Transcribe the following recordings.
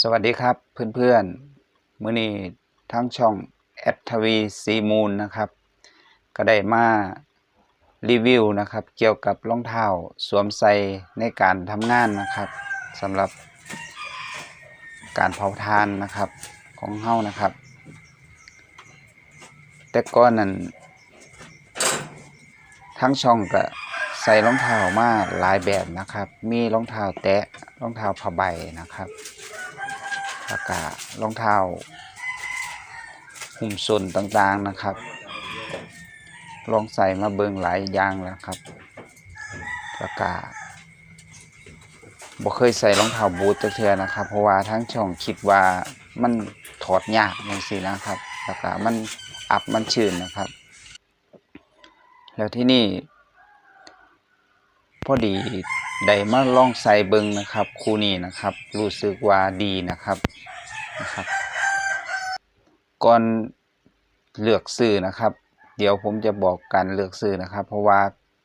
สวัสดีครับเพื่อนๆมื้อนี้ทั้งช่องแอดทวีซีมูลนะครับ ก็ได้มารีวิวนะครับ เกี่ยวกับรองเท้าสวมใส่ในการทำงานนะครับสำหรับการเผาทานนะครับของเฮานะครับ แต่ก่อนนั้นทั้งช่องก็ใส่รองเท้ามาหลายแบบนะครับ มีรองเท้าแตะรองเท้าผ้าใบนะครับ แล้วก็รองเท้าหุ้มส้นต่างๆนะครับ ลองใส่มาเบิงหลายอย่างแล้วครับแล้วก็บ่เคยใส่รองเท้าบูทจักเทือนะครับ เพราะว่าทั้งช่องคิดว่ามันถอดยากจังซี่นะครับแล้วก็มันอับมันชื้นนะครับ แล้วที่นี่ พอดี ได้มาลองใส่เบิงนะครับคู่นี้นะครับ รู้สึกว่าดีนะครับนะครับก่อนเลือกซื้อนะครับ เดี๋ยวผมจะบอกการเลือกซื้อนะครับ เพราะว่า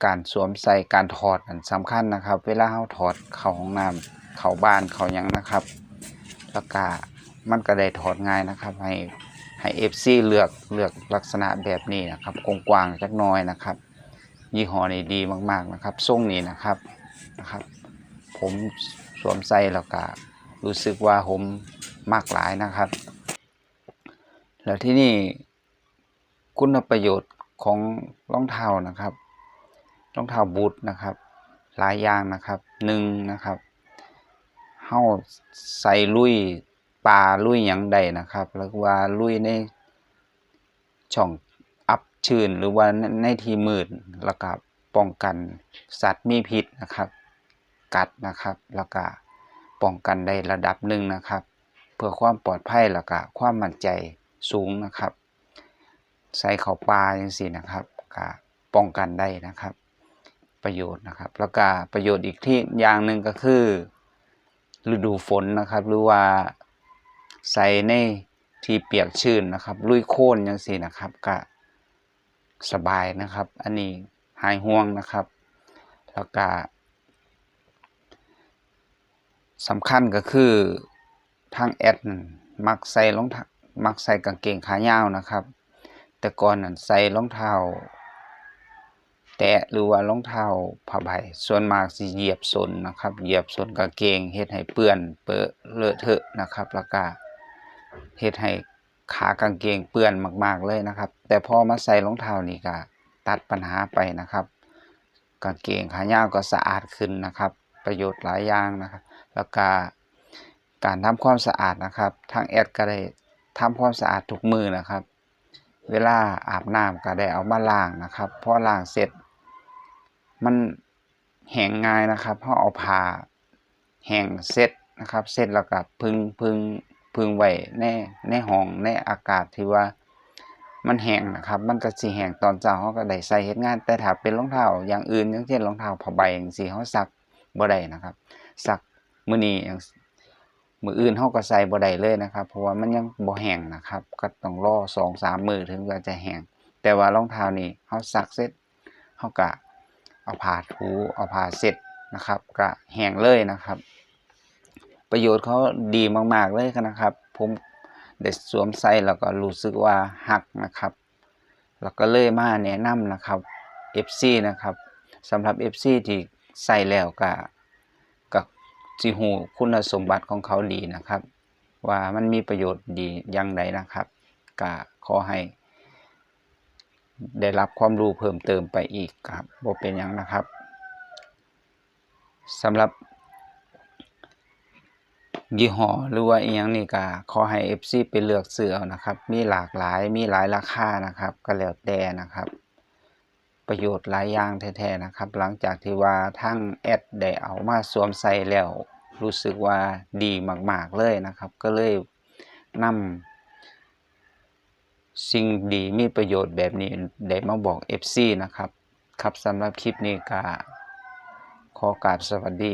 การสวมใส่การถอดนั้นสำคัญนะครับ เวลาเราถอดเข้าห้องน้ำเข้าบ้านเข้ายังนะครับแล้วก็มันก็ได้ถอดง่ายนะครับ ให้ให้ FC เลือกเลือกลักษณะแบบนี้นะครับกว้างๆจักน้อยนะครับ ยี่ห้อนี้ดีมากๆนะครับทรงนี้นะครับ นะครับ ผมสวมใส่แล้วก็รู้สึกว่าผมมากหลายนะครับ แล้วที่นี่คุณประโยชน์ของรองเท้านะครับรองเท้าบูทนะครับ หลายอย่างนะครับหนึ่งนะครับเฮาใส่ลุยป่าลุยหยังใดนะครับ แล้วว่าลุยในช่องอับชื้นหรือว่าในในที่มืดแล้วก็ ป้องกันสัตว์มีพิษนะครับ กัดนะครับ แล้วก็ป้องกันได้ระดับหนึ่งนะครับ เพื่อความปลอดภัยแล้วก็ความมั่นใจสูงนะครับ ใส่เข้าป่าจังซี่นะครับก็ป้องกันได้นะครับ ประโยชน์นะครับ แล้วก็ประโยชน์อีกที่อย่างหนึ่งก็คือฤดูฝนนะครับ หรือว่าใส่ในที่เปียกชื้นนะครับ ลุยโคลนจังซี่นะครับก็สบายนะครับ อันนี้ หายห่วงนะครับ แล้วก็สำคัญก็คือทางแอดมักใส่รองเท้ามักใส่กางเกงขายาวนะครับ แต่ก่อนนั้นใส่รองเท้าแตะหรือว่ารองเท้าผ้าใบส่วนมากสิเหยียบสนนะครับเหยียบสนกางเกงเฮ็ดให้เปื้อนเปื้อเลอะเทอะนะครับ แล้วก็เฮ็ดให้ขากางเกงเปื้อนมาก ๆเลยนะครับ แต่พอมาใส่รองเท้านี่ก็ ตัดปัญหาไปนะครับ กางเกงขายาวก็สะอาดขึ้นนะครับ ประโยชน์หลายอย่างนะครับ แล้วก็การทำความสะอาดนะครับทางแอดก็ได้ทำความสะอาดทุกมือนะครับ เวลาอาบน้ำก็ได้เอามาล้างนะครับพอล้างเสร็จ มันแห้งง่ายนะครับเพราะเอาผ้าแห้งเสร็จนะครับ เสร็จแล้วก็พึงพึงพึงไว้ในในห้องในอากาศที่ว่า มันแห้งนะครับ มันก็สิแห้งตอนเช้าเราก็ได้ใส่เฮ็ดงาน แต่ถ้าเป็นรองเท้าอย่างอื่นอย่างเช่นรองเท้าผ้าใบจังซี่เราซักบ่ได้นะครับ ซักมื้อนี้จั่งมื้ออื่นเราก็ใส่บ่ได้เลยนะครับ เพราะว่ามันยังบ่แห้งนะครับ ก็ต้องรอ2-3มื้อถึงก็จะแห้งแต่ว่ารองเท้านี่เราซักเสร็จเราก็เอาผ้าถูเอาผ้าเสร็จนะครับก็แห้งเลยนะครับ ประโยชน์เขาดีมาก ๆ เลยนะครับ ผม ได้สวมใส่แล้วก็รู้สึกว่าฮักนะครับ แล้วก็เลยมาแนะนำนะครับ FC นะครับสำหรับ FC ที่ใส่แล้วก็ก็สิฮูคุณสมบัติของเขาดีนะครับ ว่ามันมีประโยชน์ดีอย่างใดนะครับก็ขอให้ ได้รับความรู้เพิ่มเติมไปอีกครับบ่เป็นหยังนะครับสำหรับ ยี่ห้อหรือว่าอีหยังนี่ก็ขอให้ FC ไปเลือกซื้อเอานะครับ มีหลากหลายมีหลายราคานะครับ ก็แล้วแต่นะครับ ประโยชน์หลายอย่างแท้ๆนะครับ หลังจากที่ว่าทั้งแอดได้เอามาสวมใส่แล้ว รู้สึกว่าดีมาก ๆเลยนะครับ ก็เลยนำสิ่งดีมีประโยชน์แบบนี้ได้มาบอก FC นะครับ ครับสำหรับคลิปนี้ก็ขอกราบสวัสดี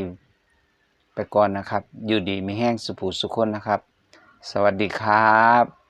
ไปก่อนนะครับ อยู่ดีมีแห้งสุภูสุคนนะครับ สวัสดีครับ